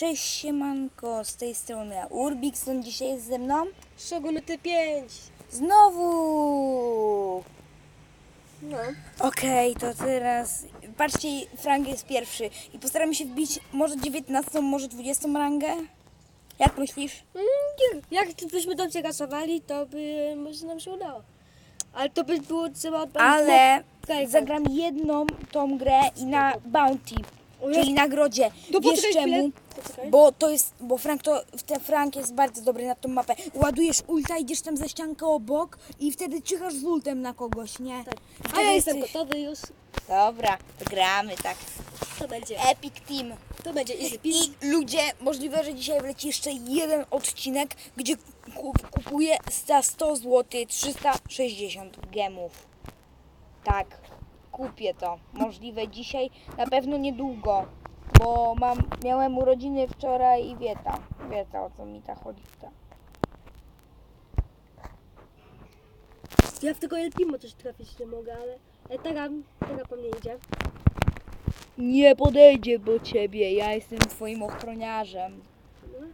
Cześć siemanko, z tej strony Urbixon dzisiaj jest ze mną. Szogun T5. Znowu! No. Okej, to teraz patrzcie, Frank jest pierwszy i postaramy się wbić może 19, może 20 rangę. Jak myślisz? Mm, nie. Jak byśmy dobrze gasowali, to by może nam się udało. Ale to by było trzeba Ale zagram jedną tą grę i na bounty, czyli nagrodzie. To Wiesz poczekaj chwilę. czemu? Poczekaj. Bo to jest, bo Frank to, ten Frank jest bardzo dobry na tą mapę. Ładujesz ulta, idziesz tam za ściankę obok i wtedy czyhasz z ultem na kogoś, nie? Tak. A ja jestem jesteś- gotowy już. Dobra, gramy tak. To będzie. Epic Team. To będzie easy peasy. I ludzie, możliwe, że dzisiaj wleci jeszcze jeden odcinek, gdzie kup, kupuję za 100 zł 360 gemów. Tak, kupię to. Możliwe dzisiaj, na pewno niedługo, bo mam, miałem urodziny wczoraj i wieta. Wieta o co mi ta chodzi. Ta. Ja w tego El Primo też trafić nie mogę, ale e, teraz, teraz po mnie idzie. Nie podejdzie do ciebie, ja jestem twoim ochroniarzem. No.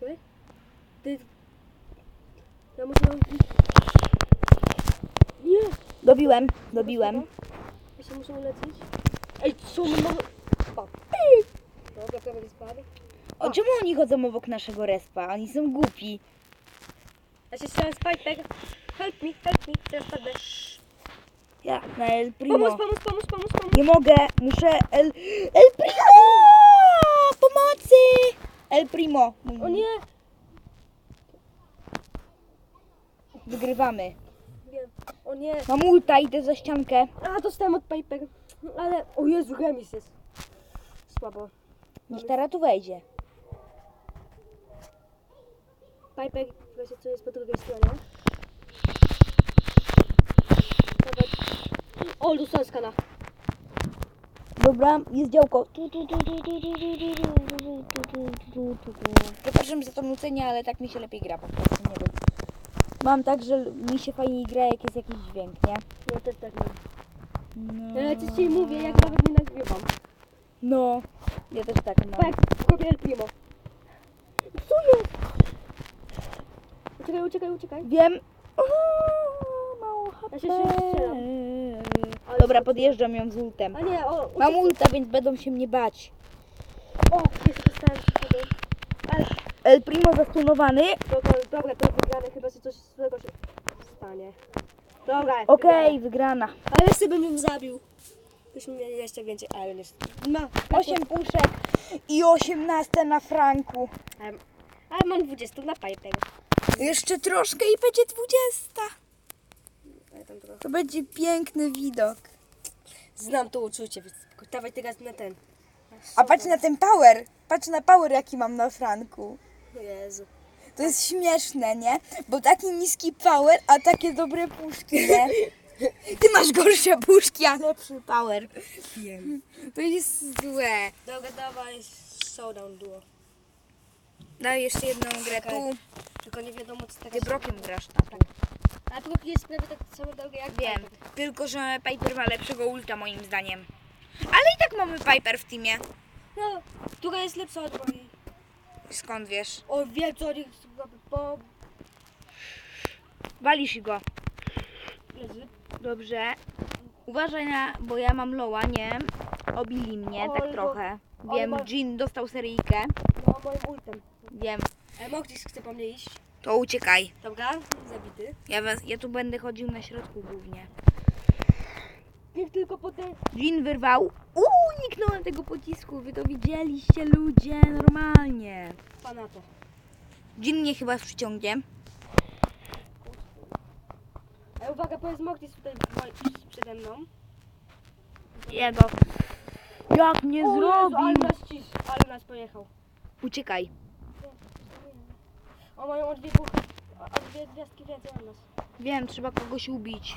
Ty? Ty. Ja muszę. Nie! Dobiłem, dobiłem. Ja się muszę ulecieć. Ej, co my mamy... O. Dobra, prawie spadł. O, czemu oni chodzą obok naszego respa? Oni są głupi. Ja się strzelam z Piper. Help me, help me. Teraz padnę. Ja, na El Primo. Pomóż, pomóż, pomóż, pomóż, pomóż. Nie mogę, muszę El... El Primo! Pomocy! El Primo. O nie! Wygrywamy. O nie. Mam idę za ściankę. A, dostałem od Piper. Ale, o Jezu, remis jest. Słabo. Niech teraz tu wejdzie. Piper, proszę, co jest po drugiej stronie. O, dostałem skana. Dobra, jest działko. Przepraszam za to nucenie, ale tak mi się lepiej gra po prostu. Nie wiem. Mam tak, że mi się fajniej gra, jak jest jakiś dźwięk, nie? Ja też tak mam. No, Ja ci mówię, jak nawet nie nagrywam. no. ja też tak mam. Tak, kopię El Primo. Co jest? Uciekaj, uciekaj, uciekaj. Wiem. O, mało HP. Ja się strzelam. Ale Dobra, podjeżdżam ją z ultem. A nie, o, Mam uciekaj. ulta, więc będą się mnie bać. O, jeszcze dostałem tego. El Primo zastunowany. dobra, dobra, to wygrane, chyba że coś złego się stanie. Dobra, Okej, wygrana. Ale jeszcze bym ją zabił. Byśmy mieli jeszcze więcej, ale niestety. No, 8 puszek i 18 na franku. Ale, ale mam 20 na Piper. Jeszcze troszkę i będzie 20. Ale tam trochę. To będzie piękny widok. Znam to uczucie, więc dawaj teraz na ten. A patrz na ten power. Patrz na power, jaki mam na franku. Jezu. To jest śmieszne, nie? Bo taki niski power, a takie dobre puszki, nie? Ty masz gorsze puszki, a lepszy power. Wiem. To jest złe. Dobra, dawaj showdown duo. Daj jeszcze jedną grę Czekaj. tu. Tylko nie wiadomo co teraz. Ty brokiem grasz tam. Ale Brook jest prawie tak samo drogi jak Wiem, tylko że Piper ma lepszego ulta moim zdaniem. Ale i tak mamy Piper w teamie. No, która jest lepsza od mojej. Skąd wiesz? O, wiem co oni robią, bo... Walisz go. Dobrze. Uważaj na, bo ja mam loła, nie? Obili mnie tak trochę. bo- ale Wiem, ma- Jean dostał seryjkę. No, moim ultem. Wiem. Ale Moglis chce po mnie iść. To uciekaj. Dobra, zabity. Ja, ja tu będę chodził na środku głównie. Niech tylko potem... Jean wyrwał. Uniknąłem tego pocisku. Wy to widzieliście ludzie, normalnie. Pana to. Jean mnie chyba przyciągnie. Ale uwaga, bo jest tutaj moi- przede mną. Jego. Jak nie O Jezu, ale zrobił? nas cis, ale nas pojechał. Uciekaj. O, mają o dwie, o dwie gwiazdki więcej od nas. Wiem, trzeba kogoś ubić.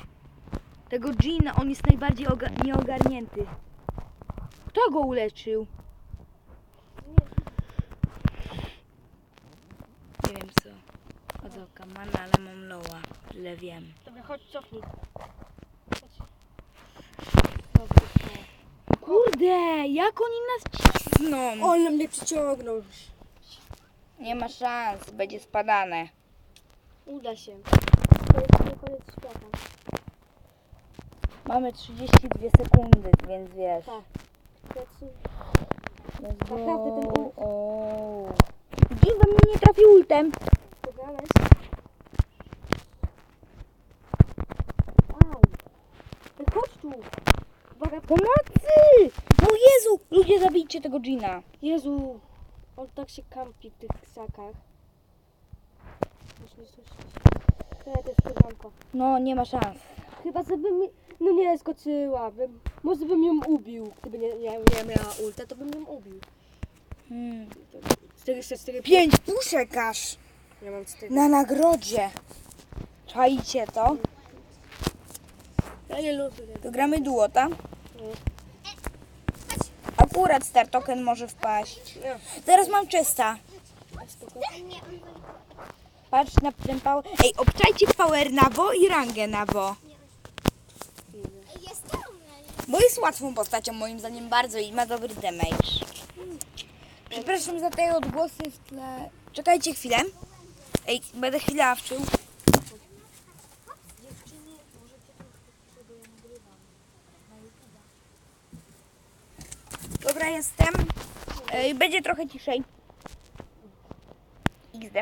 Tego Jeana, on jest najbardziej oga- nieogarnięty. Kto go uleczył? Nie wiem co. Od oka mam, ale mam loła. Tyle wiem. Dobra, chodź, cofnij. Kurde, jak oni nas cisną? mocną. On mnie przyciągnął. Nie ma szans, będzie spadane. Uda się. To jest nie koniec świata. Mamy 32 sekundy, więc wiesz. Tak. Let's Naprawdę ten go. ult. O. Gimba mnie nie trafił ultem. Wygrałeś? Ej, Chodź tu. Uwaga. Pomocy! No Jezu! Ludzie zabijcie tego Gina. Jezu. On tak się kampi w tych krzakach. Nie słyszeć. To ja też koleżanko. No, nie ma szans. Chyba żeby mi... No nie, skoczyłabym. Może bym ją ubił. Gdyby nie, nie, nie miała ulta, to bym ją ubił. Hmm. 404 Pięć puszek aż Ja mam 4. na nagrodzie. Czajcie to? Ja nie lubię. To gramy duo, tak? No. Akurat Star Token może wpaść. Teraz mam czysta. Patrz na ten power. Ej, obczajcie power na bo i rangę na bo. Bo jest łatwą postacią moim zdaniem bardzo i ma dobry damage. Przepraszam za te odgłosy w tle. Czekajcie chwilę. Ej, będę chwilę awczył. Dobra, jestem. Ej, będzie trochę ciszej. XD.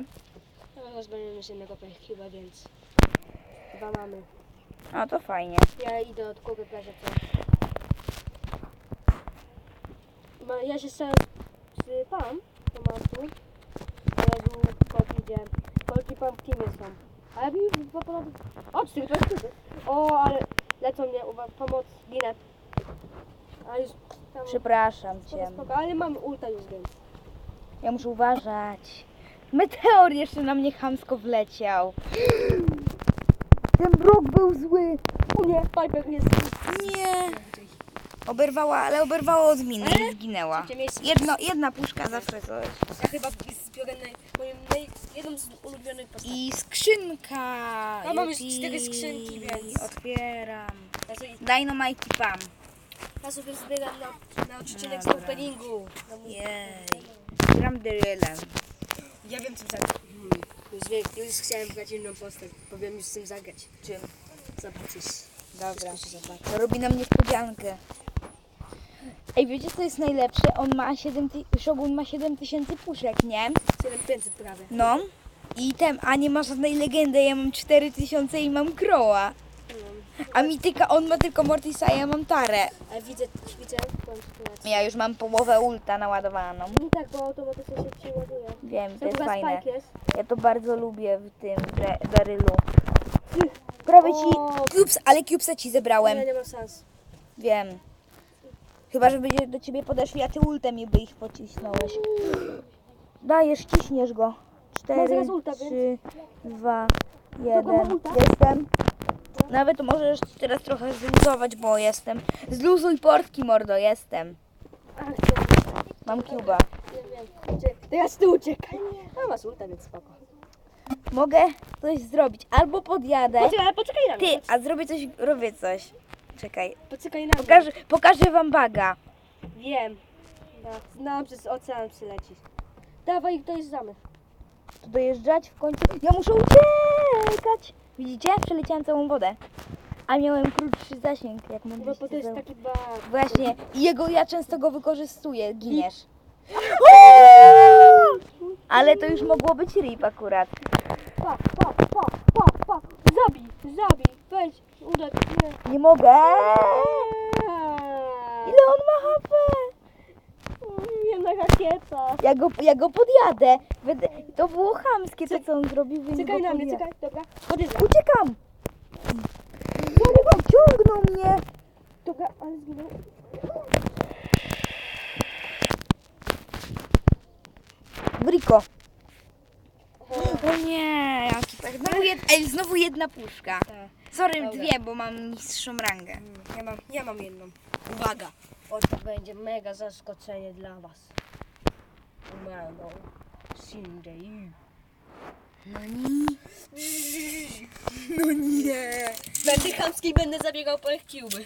Teraz będziemy mieć jednego chyba, więc dwa mamy. A to fajnie. Ja idę od Kuby plażę co. Ma, ja się sam pan pomału. Jezu, kot idzie. Kolki pumpkiny są. Ale mi już dwa ponad... O, cztery pumpkiny. O, ale lecą mnie, uwaga, pomoc, ginę. A już tam... Przepraszam cię. spoko, ale mam ulta już, więc... Ja muszę uważać. Meteor jeszcze na mnie chamsko wleciał. Ten brok był zły. O nie, Piper jest... Nie. Oberwała, ale oberwała od miny i zginęła. Trzecie miejsce. Jedno, jedna puszka zawsze coś. Ja chyba zbiorę naj, moją naj, jedną z ulubionych postaci. I skrzynka. Ja mam już Yupi. cztery skrzynki, więc- Otwieram. Ja sobie, Dynamite i Pam. ja sobie zbieram na, na odcinek z Dobra. openingu. Na mój- Jej. Gram Dyrylem. Ja wiem czym zagrać. Już wiem, już chciałem grać inną postać. Powiem już z tym zagrać. Czym? Zobaczysz. Dobra. Wszystko się zobaczy. To robi nam niespodziankę. Ej, wiecie co jest najlepsze? On ma 7 ty- Shogun ma 7000 puszek, nie? 7500 prawie. No. I ten, a nie ma żadnej legendy, ja mam 4000 i mam Croa. A Mityka, on ma tylko Mortisa, a ja mam Tarę. Ale widzę, widzę tą sytuację. Ja już mam połowę ulta naładowaną. Nie tak, bo automatycznie się przyładuje. Wiem, to To jest chyba fajne. Spike jest. Ja to bardzo lubię w tym Dre- Darylu. Prawie ci... O. Cubes, ale Cubesa ci zebrałem. Nie, nie ma sens. Wiem. Chyba, że będzie do ciebie podeszli, a ty ultem i by ich pocisnąłeś. Dajesz, ciśniesz go. Cztery, zaraz ulta, trzy, dwa, Kogo jeden. mam ulta? Jestem. Nawet możesz teraz trochę zluzować, bo jestem. Zluzuj portki, mordo, jestem. Ach, Mam Cuba. nie wiem. Ucie- Teraz ty uciekaj. A masz ulta, więc spoko. Mogę coś zrobić. Albo podjadę. Poczekaj, ale poczekaj na mnie. Ty, a zrobię coś, robię coś. Czekaj. Poczekaj na. Pokażę, pokażę wam baga. Wiem. No, znam, przez ocean przylecisz. Dawaj, dojeżdżamy. Tu dojeżdżać w końcu. Ja muszę uciekać. Widzicie? Przeleciałem całą wodę. A miałem krótszy zasięg, jak Bo mogliście No, to jest zauważyć. taki bar. Właśnie. I jego ja często go wykorzystuję. Giniesz. Ale to już mogło być rip akurat. Pa, pa, pa, pa, pa. Zabij, zabij. Weź, uda nie. Nie mogę. Ile on ma HP? Jedna rakieta. Ja go, ja go podjadę. Będę- To było chamskie to, co on zrobił, więc Czekaj go na mnie, podjadę. czekaj, dobra. Podjeżdżam. Uciekam! Ciągnął mnie! Dobra, ale zginął. Briko. O nie, jaki pech. Znowu, jed... Ej, znowu jedna puszka. Sorry, Dobra. dwie, bo mam niższą rangę. Ja mam, ja mam jedną. Uwaga. O, to będzie mega zaskoczenie dla was. Umano. Shinji. No nie. No nie. Będę chamski i będę zabiegał po ich kiuby.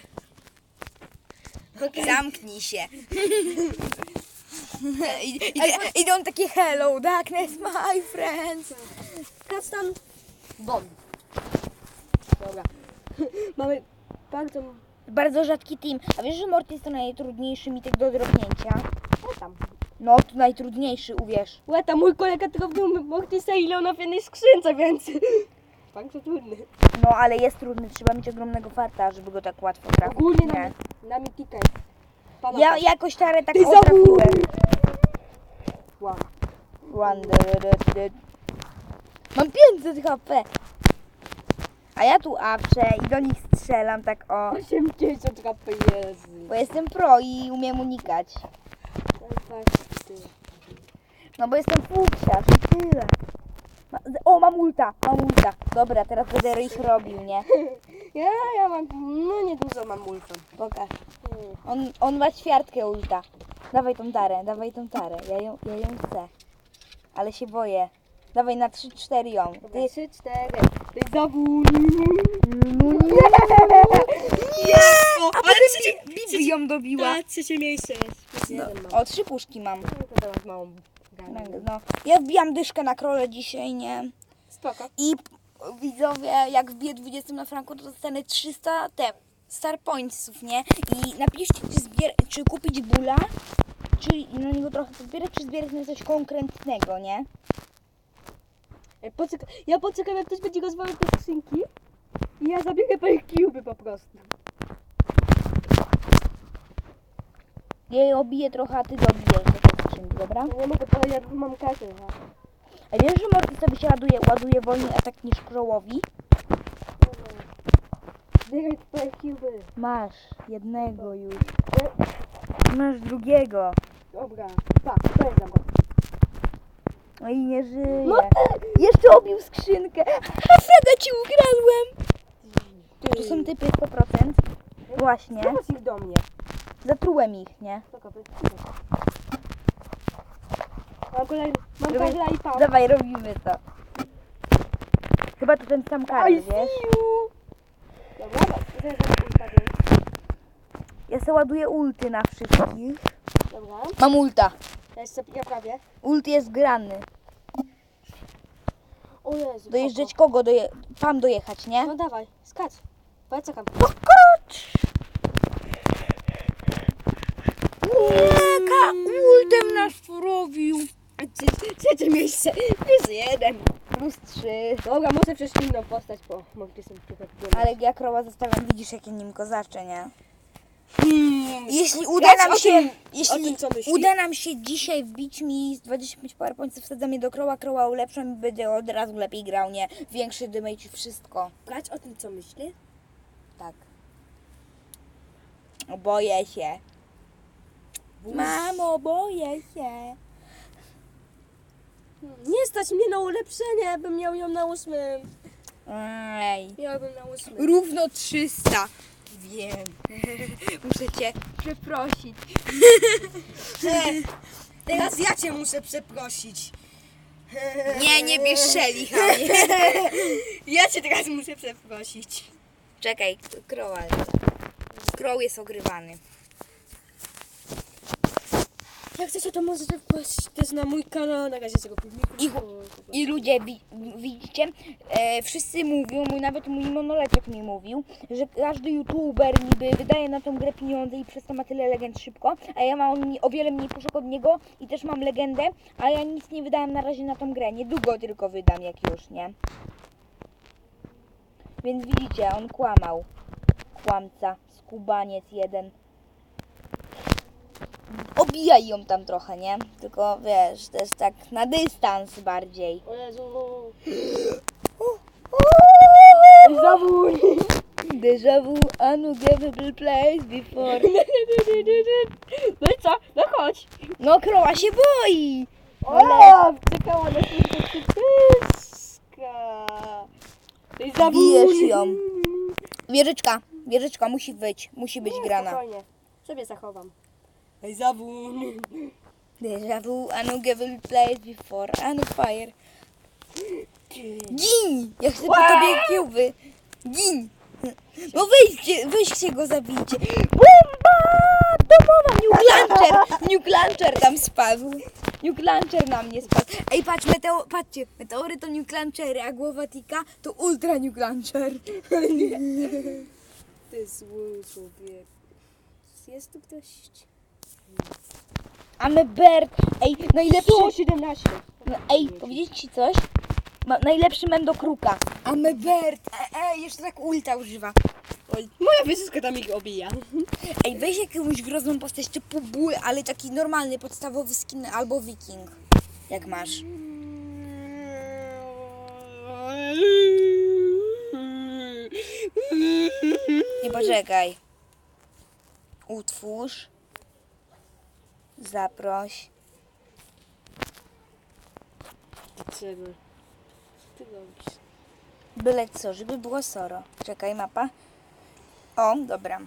Zamknij się. I, idą takie hello darkness my friends. Kastan. Bom. Dobra. Mamy bardzo... Bardzo rzadki team. A wiesz, że Mortis to najtrudniejszy mitek do drobnięcia? Tam. No, to najtrudniejszy, uwierz. Łeta, mój kolega drobnił Mortisa ile ona w jednej skrzynce, więc... Bardzo trudny. No, ale jest trudny, trzeba mieć ogromnego farta, żeby go tak łatwo trafić. Ogólnie Nie. na, na Mitika Ja jakoś tarę tak Ty o za trafiłem. Wow. Mam 500 HP. A ja tu awczę i do nich strzelam tak o. 80 HP jest. Bo jestem pro i umiem unikać. No bo jestem fuksiarz i tyle. Ma- O, mam ulta, mam ulta. Dobra, teraz będę ich robił, nie? Ja, ja mam, no niedużo mam multa. Pokaż. On, on ma ćwiartkę ulta. Dawaj tą tarę, dawaj tą tarę. Ja ją, ja ją chcę. Ale się boję. Dawaj na 3-4 ją. Ty... Ty 3, 4. Ty. No nie! O, ale trzecie, Bibi ją dobiła. Tak, trzecie miejsce jest. No, o, trzy puszki mam. No małą. No, ja wbijam dyszkę na krole dzisiaj, nie? Spoko. I widzowie, jak wbiję 20 na franku, to dostanę 300 te star pointsów, nie? I napiszcie, czy, zbier- czy kupić bula, czy na niego trochę zbierać, czy zbierać na coś konkretnego, nie? Ej, poczeka- Ja poczekam jak ktoś będzie rozwalał te skrzynki i ja zabiegę po ich po prostu. Ja je obiję trochę, a ty dobijesz do tej skrzynki, dobra? No nie mogę, bo ja mam kasę. no. A wiesz, że Morty sobie się ładuje, ładuje wolniej atak niż królowi? Zbieraj po ich. Masz jednego już. Masz drugiego. Dobra, pa, pędzam go. No i nie żyje. No Jeszcze obił skrzynkę. A Freda ci ukradłem. To są typy 100%. Właśnie. Zobacz ich do mnie. Zatrułem ich, nie? Mam kolej, mam Dawaj, kagla i. Dawaj, robimy to. Chyba to ten sam karol, I wiesz? Dobra, zaraz. Ja se ładuję ulty na wszystkich. Dobra, Mam ulta. ja jeszcze ja prawie. Ult jest grany. O Jezu. Dojeżdżać kogo? Doje... Pam dojechać, nie? No dawaj, skacz. Bo ja czekam. Skocz! Nie, ka ultem nas porobił. Trze- Trzecie miejsce, plus jeden. Plus trzy. Dobra, muszę przejść inną postać, bo są trochę Ale ja krowa zostawiam, widzisz jakie nim kozacze, nie? Hmm. Jeśli uda nam się, tym- jeśli tym, uda nam się dzisiaj wbić mi z 25 powerpointsów, wsadzam je do kroła, kroła ulepszam i będę od razu lepiej grał, nie? Większy damage i wszystko. Grać o tym, co myśli? Tak. Boję się. Mamo, boję się. Nie stać mnie na ulepszenie, bym miał ją na ósmym. Ej. Miałbym na ósmym. Równo 300. Wiem. Muszę cię przeprosić. Teraz ja cię muszę przeprosić. Nie, nie bierz szeli, Ja cię teraz muszę przeprosić. Czekaj, kroła. Kroł jest ogrywany. Jak chcecie, to możecie wpaść też na mój kanał, na razie tego filmiku. I, I ludzie, wi, widzicie, e, wszyscy mówią, mój, nawet mój monoleczek mi mówił, że każdy youtuber niby wydaje na tą grę pieniądze i przez to ma tyle legend szybko, a ja mam o wiele mniej puszek od niego i też mam legendę, a ja nic nie wydałam na razie na tą grę, niedługo tylko wydam jak już, nie? Więc widzicie, on kłamał. Kłamca, skubaniec jeden. Obijaj ją tam trochę, nie? Tylko wiesz, też tak na dystans bardziej. O Jezu. Déjà Zawód. Déjà vu, unforgettable place before. No i co? No chodź. No kroła się boi! O, czekała na pyska. Zawód. Bijesz ją. Wieżyczka, wieżyczka musi być, musi być Nie, grana. Spokojnie. Sobie zachowam. Ej, zawód. Déjà vu, unforgettable place before, on fire. Gin! Ja chcę po tobie kiełby. Gin! No weźcie, weźcie go zabijcie. Bomba! domowa, Nuke Launcher, Nuke Launcher tam spadł. Nuke Launcher na mnie spadł. Ej, patrz, meteo, patrzcie, meteory to Nuke Launchery, a głowa Tika to Ultra Nuke Launcher. Ty zły człowiek. Jest tu ktoś? Amebert, ej, najlepszy, 117. no, ej, powiedzieć ci coś? Ma, najlepszy mem do kruka. Amebert, e, e, jeszcze tak ulta używa. Oj. Moja wysyska tam ich obija. Ej, weź jakąś grozną postać typu ból, ale taki normalny, podstawowy skin albo wiking. Jak masz. Nie poczekaj. Utwórz. Zaproś. Czego? Co ty robisz? Byle co, żeby było soro. Czekaj, mapa. O, dobra.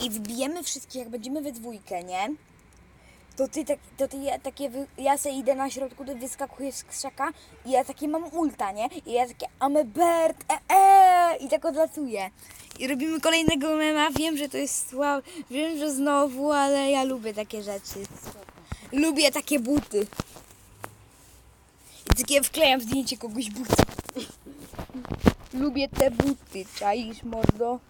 I wbijemy wszystkich, jak będziemy we dwójkę, nie? To ty, tak, to ty ja, takie, wy, ja se idę na środku, ty wyskakujesz z krzaka i ja takie mam ulta, nie? I ja takie amebert, e, e, i tak odlatuję. I robimy kolejnego mema, wiem, że to jest słabe, wiem, że znowu, ale ja lubię takie rzeczy. Lubię takie buty. I takie wklejam zdjęcie kogoś buty. Lubię te buty, czaisz mordo?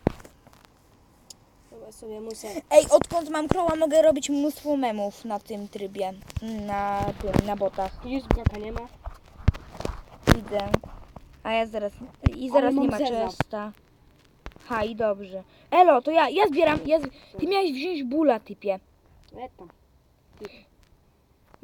Sobie muszę... Ej, odkąd mam kroła mogę robić mnóstwo memów na tym trybie, na tym, na botach. Już bloka nie ma. Idę. A ja zaraz, i zaraz mam nie ma zeza. czesta. Ha, i dobrze. Elo, to ja, ja zbieram, ja, z- ty miałeś wziąć bula, typie. Eto.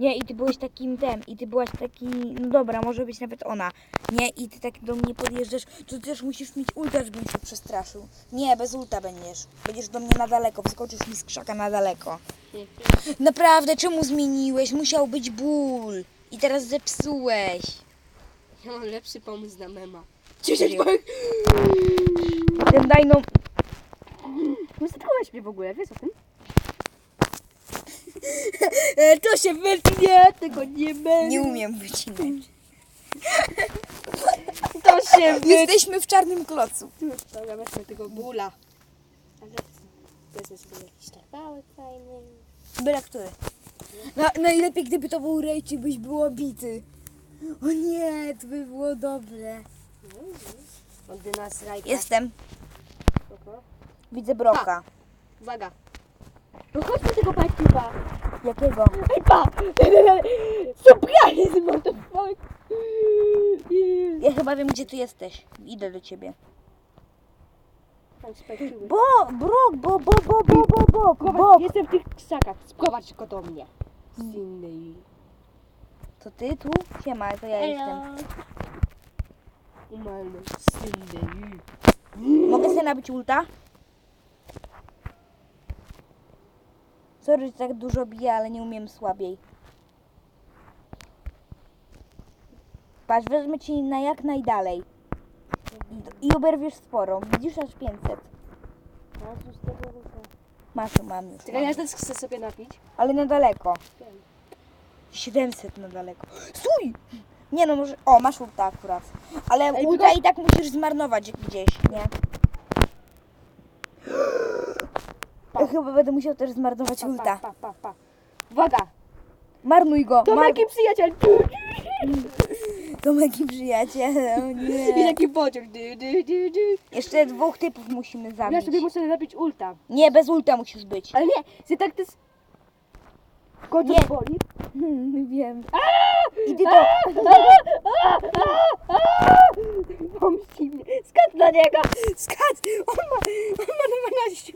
Nie, i ty byłeś takim tem, i ty byłaś taki, no dobra, może być nawet ona. Nie, i ty tak do mnie podjeżdżasz, to ty też musisz mieć ulta, żebym się przestraszył. Nie, bez ulta będziesz. Będziesz do mnie na daleko, wyskoczysz mi z krzaka na daleko. Naprawdę, czemu zmieniłeś? Musiał być ból. I teraz zepsułeś. Ja mam lepszy pomysł na mema. Serio? Ten daj no... Mnie w ogóle, wiesz o tym? E, to się wytnie, tego nie będzie. Nie umiem wycinać. To się Jesteśmy w czarnym klocu. Dobra, weźmy tego bóla. Ale wezmę sobie jakiś kawałek fajny. Byle który. Na, najlepiej, gdyby to był rejci, byś był bity. O nie, to by było dobre. Od nas rajka. Jestem. Spoko. Widzę broka. Uwaga. No chodźmy tego pakiwa. Jakiego? Ej, pa! Surprise, what the fuck? Ja chyba wiem, gdzie ty jesteś. Idę do ciebie. Tam spajkiły. Bo, brok, bo, bo, bo, bo, bo, bo, bo. Jestem w tych krzakach. Sprowadź go do mnie. Z innej. To ty tu? Siema, to ja jestem. Umarłem. Z innej. Mogę sobie nabić ulta? Sorry, że tak dużo biję, ale nie umiem słabiej. Patrz, wezmę ci na jak najdalej. I, I oberwiesz sporo. Widzisz aż 500. Masz, mam już. Czekaj, ja też chcę sobie napić. Ale na daleko. 700 na daleko. Stój! Nie no, może... O, masz ulta akurat. Ale Ej, ulta tylko- i tak musisz zmarnować gdzieś, nie? Chyba będę musiał też zmarnować ulta. pa, pa, pa. Uwaga! Marnuj go! To Mar... taki przyjaciel! Tomek i przyjaciel, I nie. taki pociąg. Du, du, du, du. Jeszcze dwóch typów musimy Ja sobie muszę napić ulta. Nie, bez ulta musisz być. Ale nie, że tak to jest... Nie. boli? Hmm, wiem. I ty to... Pomści mnie. Skacz na niego! Skacz! On ma, On ma 12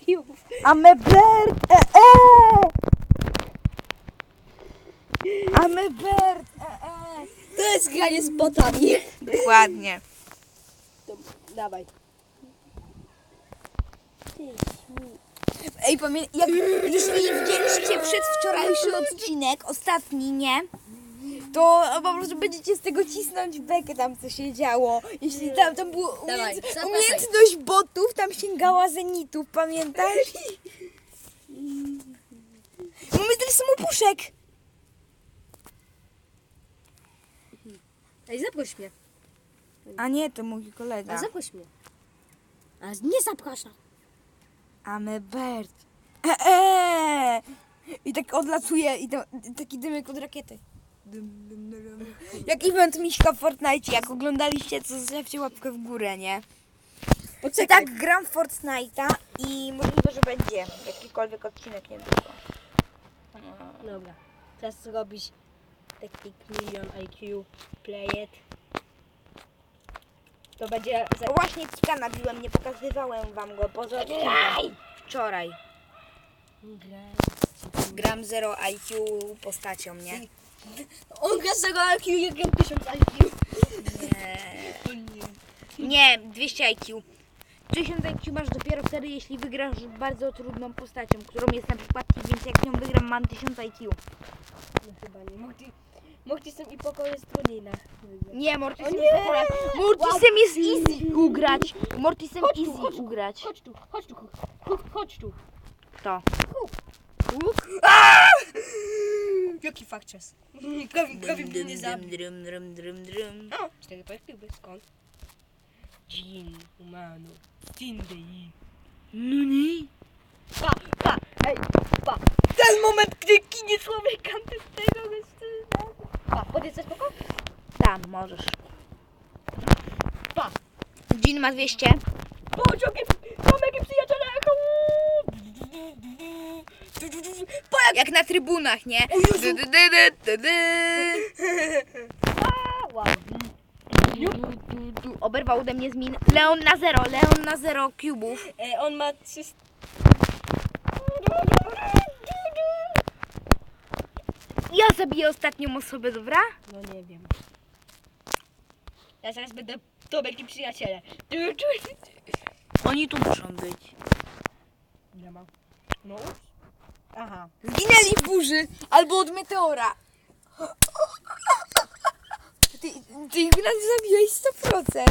pakiów. Amebert! E, e! Amebert! E, e! To jest granie z botami. Dokładnie. To, dawaj. Ej, pamię... jak jeśli widzieliście przedwczorajszy odcinek, ostatni, nie? To po prostu będziecie z tego cisnąć bekę tam, co się działo. Jeśli tam, tam było Dawaj, umiejęt... umiejętność botów, tam sięgała zenitów, pamiętasz? Mamy tyle samo puszek. Ej, zaproś mnie. A nie, to mój kolega. A zaproś mnie. A nie zapraszam. Amebert. Eee! I tak odlatuje i to, taki dymek od rakiety. Jak event Miśka w Fortnite, jak oglądaliście, to zostawcie łapkę w górę, nie? I Poczekaj. tak gram w Fortnite'a i możliwe, że będzie jakikolwiek odcinek, nie tylko. Dobra. Teraz robisz taki milion IQ. Play it. To będzie... Za... Właśnie kika nabiłem, nie pokazywałem wam go poza odcinkiem. Wczoraj. Gram 0 IQ postacią, nie? On gra z tego IQ, ja 1000 IQ. Nie. Nie, 200 IQ. 1000 IQ masz dopiero wtedy, jeśli wygrasz bardzo trudną postacią, którą jest na przykład więc jak nią wygram, mam 1000 IQ. No chyba nie. Morty, Mortisem i Poko jest trudniejna. Nie, Mortisem O nie! jest akurat... Mortisem jest easy ugrać. Mortisem Chodź tu, easy chodź tu. ugrać. Chodź tu, chodź tu, chodź, chodź tu. To. Jaki fakcias? Prawie, prawie mnie nie zabił. drum, drum, drum, drum. O, cztery perspektywy, skąd? Jin, umano, Tindei. No nie. Pa, pa, ej, pa. Ten moment, gdy kinie człowieka z tego jest... Pa, podjedź coś poko? Tam, możesz. Pa. Jean ma 200. Bądź jakie, mam jakie przyjaciele. Jak... Na trybunach, nie? O Jezu. Du, du, du, du, du, du. Wow. Du, du, du. Oberwał ode mnie z min. Leon na zero, Leon na zero cubów. E, on ma 300... Ja zabiję ostatnią osobę, dobra? No nie wiem. Ja zaraz będę Tomek i przyjaciele. Oni tu muszą być. Nie ma. No. Aha. Zginęli w burzy albo od meteora. Ty, ty ich nas zabiłeś 100%.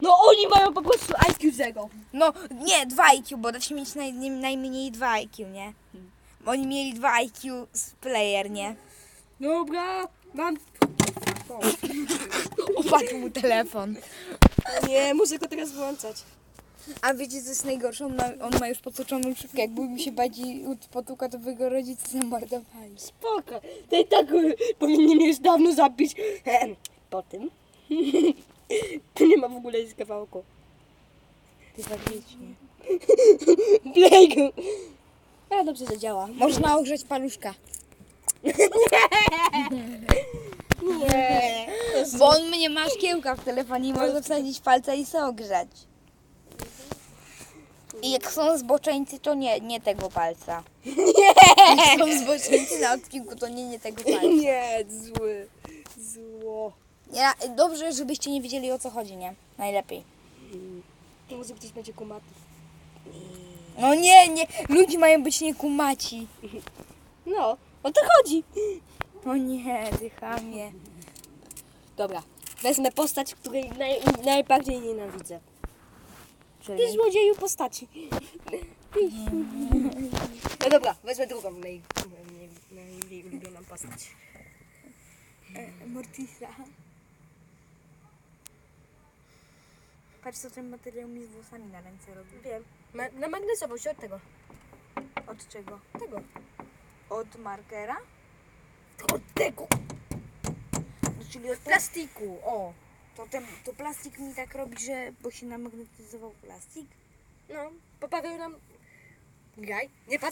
No oni mają po prostu IQ zero. No nie, 2 IQ, bo da się mieć naj, nie- najmniej 2 IQ, nie? Oni mieli 2 IQ z player, nie? Dobra, mam... Upadł mu telefon. Nie, muszę go teraz włączać. A wiecie co jest najgorsze? On ma, on ma już podtoczoną szybkę. Jakby mi się bardziej potuka, to by go rodzice zamordowali. Spoko. To i tak y, powinni mnie już dawno zabić. Ehem, Po tym. Tu nie ma w ogóle z kawałku. Ty faktycznie. Blake. A dobrze, że działa. Można ogrzeć paluszka. Nie. Bo on mnie ma szkiełka w telefonie i można wsadzić palca i se ogrzać. I jak są zboczeńcy, to nie, nie tego palca. Nie! Jak są zboczeńcy na odcinku, to nie, nie tego palca. Nie, zły. Zło. Ja, dobrze, żebyście nie wiedzieli o co chodzi, nie? Najlepiej. To może ktoś będzie kumaty. No nie, nie, ludzie mają być niekumaci. No, o to chodzi. O nie, ty chamie. Dobra, wezmę postać, której naj, najbardziej nienawidzę. Ty Czyli... złodzieju postaci. No dobra, wezmę drugą naj, naj, najmniej ulubioną postać. Mortisa. Patrz co ten materiał mi z włosami na ręce robi. Wiem. Ma, namagnesował się od tego. Od czego? Tego. Od markera? Od tego. No, czyli od plastiku, o. To, ten, to plastik mi tak robi, że bo się namagnetyzował plastik? No, poprawił nam... Graj, nie patrz.